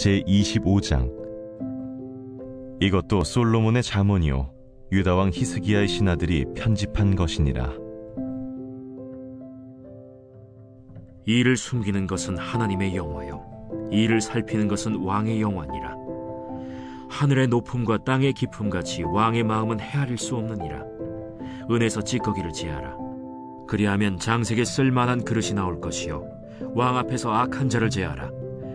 제 25장. 이것도 솔로몬의 잠언이요. 유다 왕 히스기야의 신하들이 편집한 것이니라. 이를 숨기는 것은 하나님의 영화요. 이를 살피는 것은 왕의 영화니라. 하늘의 높음과 땅의 깊음 같이 왕의 마음은 헤아릴 수 없느니라. 은에서 찌꺼기를 제하라. 그리하면 장색에 쓸만한 그릇이 나올 것이요. 왕 앞에서 악한 자를 제하라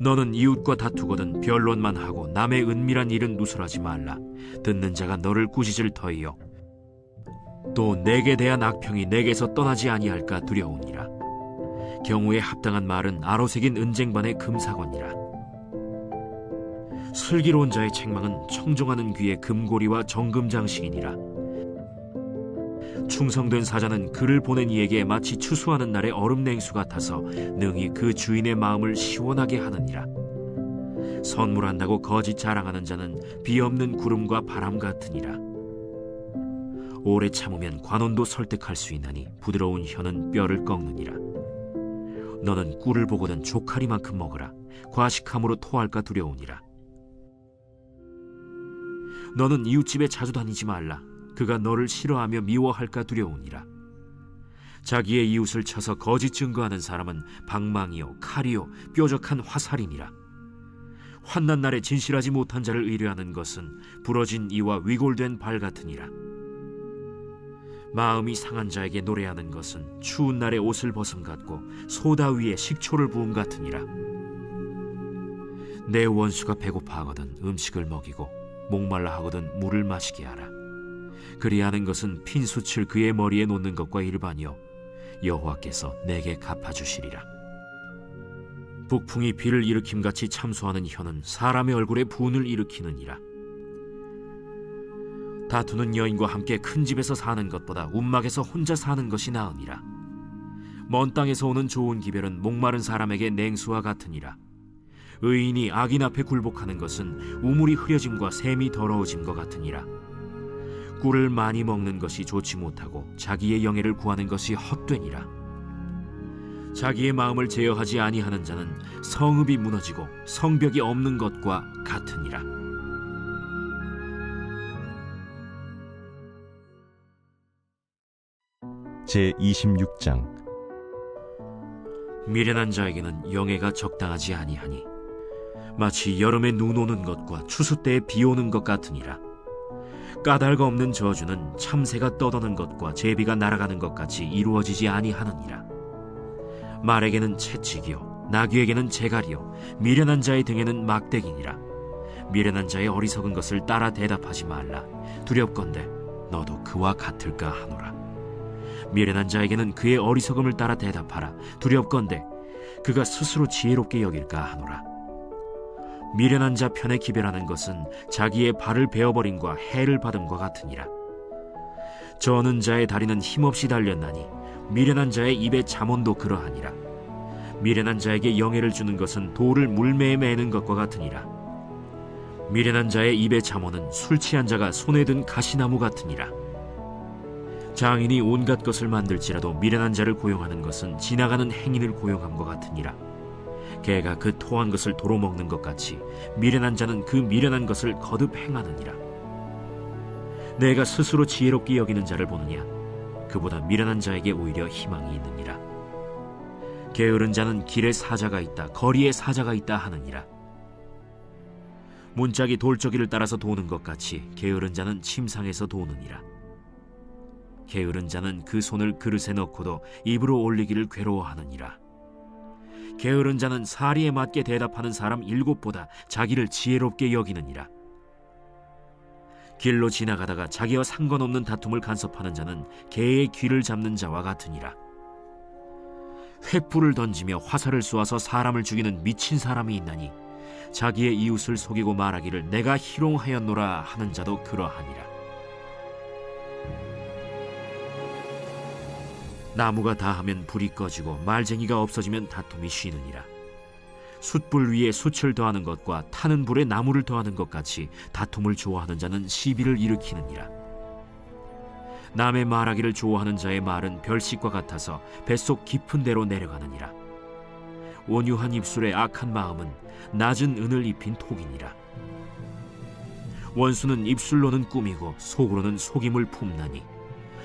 너는 이웃과 다투거든 변론만 하고 남의 은밀한 일은 누설하지 말라. 듣는 자가 너를 꾸짖을 터이요. 또 내게 대한 악평이 내게서 떠나지 아니할까 두려우니라. 경우에 합당한 말은 아로새긴 은쟁반의 금사건이라. 슬기로운 자의 책망은 청종하는 귀의 금고리와 정금장식이니라. 충성된 사자는 그를 보낸 이에게 마치 추수하는 날의 얼음 냉수 같아서 능히 그 주인의 마음을 시원하게 하느니라. 선물한다고 거짓 자랑하는 자는 비 없는 구름과 바람 같으니라. 오래 참으면 관원도 설득할 수 있나니 부드러운 혀는 뼈를 꺾느니라. 너는 꿀을 보거든 조카리만큼 먹으라. 과식함으로 토할까 두려우니라. 너는 이웃집에 자주 다니지 말라. 그가 너를 싫어하며 미워할까 두려우니라. 자기의 이웃을 쳐서 거짓 증거하는 사람은 방망이요 칼이요 뾰족한 화살이니라. 환난 날에 진실하지 못한 자를 의뢰하는 것은 부러진 이와 위골된 발 같으니라. 마음이 상한 자에게 노래하는 것은 추운 날에 옷을 벗음 같고 소다 위에 식초를 부음 같으니라. 내 원수가 배고파하거든 음식을 먹이고 목말라 하거든 물을 마시게 하라. 그리하는 것은 핀수칠 그의 머리에 놓는 것과 일반이요 여호와께서 내게 갚아주시리라. 북풍이 비를 일으킴 같이 참소하는 혀는 사람의 얼굴에 분을 일으키느니라. 다투는 여인과 함께 큰 집에서 사는 것보다 움막에서 혼자 사는 것이 나으니라. 먼 땅에서 오는 좋은 기별은 목마른 사람에게 냉수와 같으니라. 의인이 악인 앞에 굴복하는 것은 우물이 흐려짐과 샘이 더러워짐과 같으니라. 꿀을 많이 먹는 것이 좋지 못하고 자기의 영예를 구하는 것이 헛되니라. 자기의 마음을 제어하지 아니하는 자는 성읍이 무너지고 성벽이 없는 것과 같으니라. 제 26장 미련한 자에게는 영예가 적당하지 아니하니 마치 여름에 눈 오는 것과 추수 때에 비 오는 것 같으니라 까닭 없는 저주는 참새가 떠도는 것과 제비가 날아가는 것 같이 이루어지지 아니하느니라. 말에게는 채찍이요 나귀에게는 재갈이요 미련한 자의 등에는 막대기니라. 미련한 자의 어리석은 것을 따라 대답하지 말라. 두렵건대 너도 그와 같을까 하노라. 미련한 자에게는 그의 어리석음을 따라 대답하라. 두렵건대 그가 스스로 지혜롭게 여길까 하노라 미련한 자 편에 기별하는 것은 자기의 발을 베어버림과 해를 받음과 같으니라. 저는 자의 다리는 힘없이 달렸나니 미련한 자의 입에 잠언도 그러하니라. 미련한 자에게 영예를 주는 것은 돌을 물매에 매는 것과 같으니라. 미련한 자의 입에 잠언은 술 취한 자가 손에 든 가시나무 같으니라. 장인이 온갖 것을 만들지라도 미련한 자를 고용하는 것은 지나가는 행인을 고용함과 같으니라. 개가 그 토한 것을 도로 먹는 것 같이 미련한 자는 그 미련한 것을 거듭 행하느니라. 내가 스스로 지혜롭게 여기는 자를 보느냐? 그보다 미련한 자에게 오히려 희망이 있느니라. 게으른 자는 길에 사자가 있다, 거리에 사자가 있다 하느니라. 문짝이 돌저기를 따라서 도는 것 같이 게으른 자는 침상에서 도느니라. 게으른 자는 그 손을 그릇에 넣고도 입으로 올리기를 괴로워하느니라. 게으른 자는 사리에 맞게 대답하는 사람 일곱보다 자기를 지혜롭게 여기느니라. 길로 지나가다가 자기와 상관없는 다툼을 간섭하는 자는 개의 귀를 잡는 자와 같으니라. 횃불을 던지며 화살을 쏘아서 사람을 죽이는 미친 사람이 있나니 자기의 이웃을 속이고 말하기를 내가 희롱하였노라 하는 자도 그러하니라 나무가 다하면 불이 꺼지고 말쟁이가 없어지면 다툼이 쉬느니라. 숯불 위에 숯을 더하는 것과 타는 불에 나무를 더하는 것 같이 다툼을 좋아하는 자는 시비를 일으키느니라. 남의 말하기를 좋아하는 자의 말은 별식과 같아서 뱃속 깊은 데로 내려가느니라. 온유한 입술의 악한 마음은 낮은 은을 입힌 톡이니라. 원수는 입술로는 꾸미고 속으로는 속임을 품나니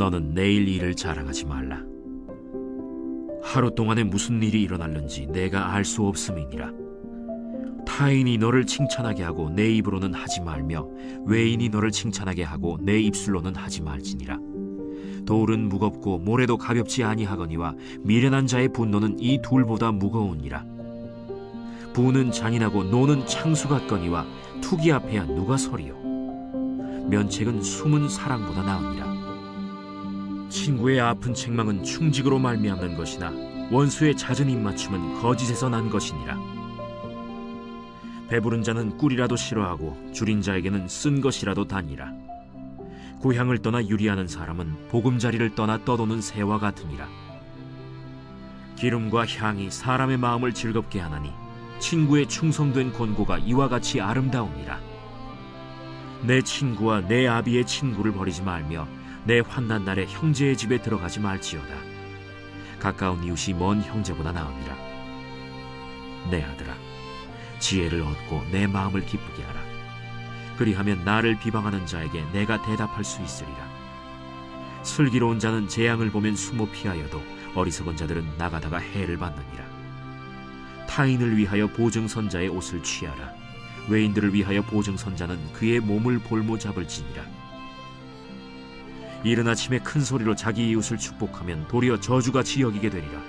너는 내일 일을 자랑하지 말라. 하루 동안에 무슨 일이 일어날는지 내가 알 수 없음이니라. 타인이 너를 칭찬하게 하고 내 입으로는 하지 말며 외인이 너를 칭찬하게 하고 내 입술로는 하지 말지니라. 돌은 무겁고 모래도 가볍지 아니하거니와 미련한 자의 분노는 이 둘보다 무거우니라. 부는 잔인하고 노는 창수 같거니와 투기 앞에야 누가 서리요. 면책은 숨은 사랑보다 나으니라. 친구의 아픈 책망은 충직으로 말미암는 것이나 원수의 잦은 입맞춤은 거짓에서 난 것이니라. 배부른 자는 꿀이라도 싫어하고 줄인 자에게는 쓴 것이라도 다니라. 고향을 떠나 유리하는 사람은 보금자리를 떠나 떠도는 새와 같으니라. 기름과 향이 사람의 마음을 즐겁게 하나니 친구의 충성된 권고가 이와 같이 아름다우니라. 내 친구와 내 아비의 친구를 버리지 말며 내 환난 날에 형제의 집에 들어가지 말지어다. 가까운 이웃이 먼 형제보다 나으니라. 내 아들아, 지혜를 얻고 내 마음을 기쁘게 하라. 그리하면 나를 비방하는 자에게 내가 대답할 수 있으리라. 슬기로운 자는 재앙을 보면 숨어 피하여도 어리석은 자들은 나가다가 해를 받느니라. 타인을 위하여 보증선자의 옷을 취하라. 외인들을 위하여 보증선자는 그의 몸을 볼모 잡을지니라. 이른 아침에 큰 소리로 자기 이웃을 축복하면 도리어 저주같이 여기게 되리라.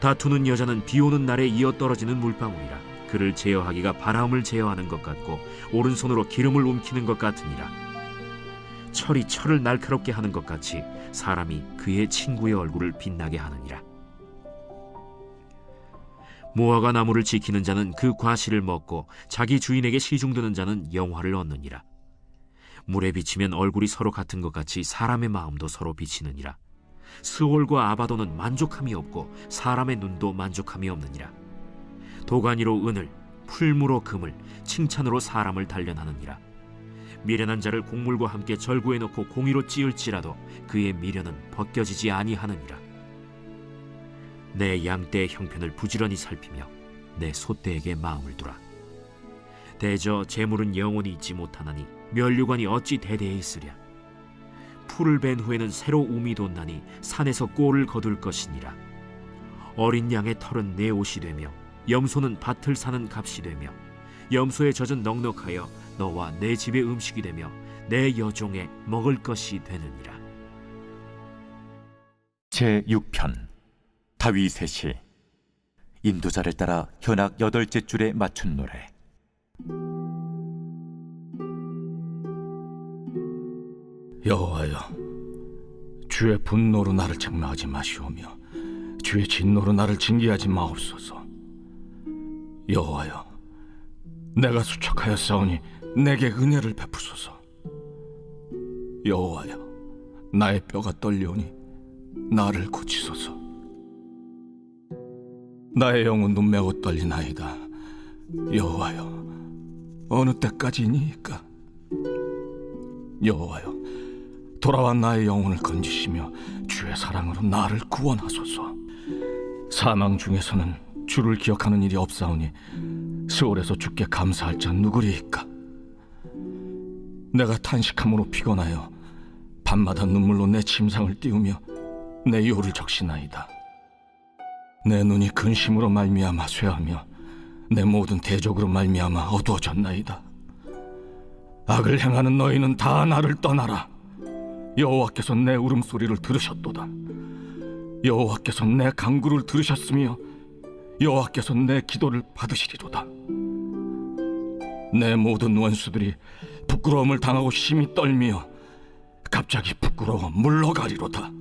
다투는 여자는 비 오는 날에 이어 떨어지는 물방울이라. 그를 제어하기가 바람을 제어하는 것 같고 오른손으로 기름을 움키는 것 같으니라. 철이 철을 날카롭게 하는 것 같이 사람이 그의 친구의 얼굴을 빛나게 하느니라. 무화과 나무를 지키는 자는 그 과실을 먹고 자기 주인에게 시중드는 자는 영화를 얻느니라. 물에 비치면 얼굴이 서로 같은 것 같이 사람의 마음도 서로 비치느니라. 스올과 아바도는 만족함이 없고 사람의 눈도 만족함이 없느니라. 도가니로 은을, 풀무로 금을, 칭찬으로 사람을 단련하느니라. 미련한 자를 곡물과 함께 절구해 놓고 공의로 찌을지라도 그의 미련은 벗겨지지 아니하느니라. 내 양떼의 형편을 부지런히 살피며 내 소떼에게 마음을 두라. 대저 재물은 영원히 있지 못하나니 면류관이 어찌 대대에 있으랴. 풀을 벤 후에는 새로 움이 돋나니 산에서 꼴을 거둘 것이니라. 어린 양의 털은 내 옷이 되며 염소는 밭을 사는 값이 되며 염소의 젖은 넉넉하여 너와 내 집의 음식이 되며 내 여종의 먹을 것이 되느니라. 제 6편 다윗의 시 인도자를 따라 현악 여덟째 줄에 맞춘 노래 여호와여, 주의 분노로 나를 책망하지 마시오며 주의 진노로 나를 징계하지 마옵소서. 여호와여, 내가 수척하여 싸우니 내게 은혜를 베푸소서. 여호와여, 나의 뼈가 떨려오니 나를 고치소서. 나의 영혼도 매우 떨리나이다. 여호와여, 어느 때까지니까? 여호와여, 돌아와 나의 영혼을 건지시며 주의 사랑으로 나를 구원하소서. 사망 중에서는 주를 기억하는 일이 없사오니 스올에서 주께 감사할 자 누구리이까? 내가 탄식함으로 피곤하여 밤마다 눈물로 내 침상을 띄우며 내 요를 적시나이다. 내 눈이 근심으로 말미암아 쇠하며 내 모든 대적으로 말미암아 어두워졌나이다. 악을 행하는 너희는 다 나를 떠나라. 여호와께서 내 울음소리를 들으셨도다. 여호와께서 내 강구를 들으셨으며 여호와께서 내 기도를 받으시리로다. 내 모든 원수들이 부끄러움을 당하고 심히 떨며 갑자기 부끄러워 물러가리로다.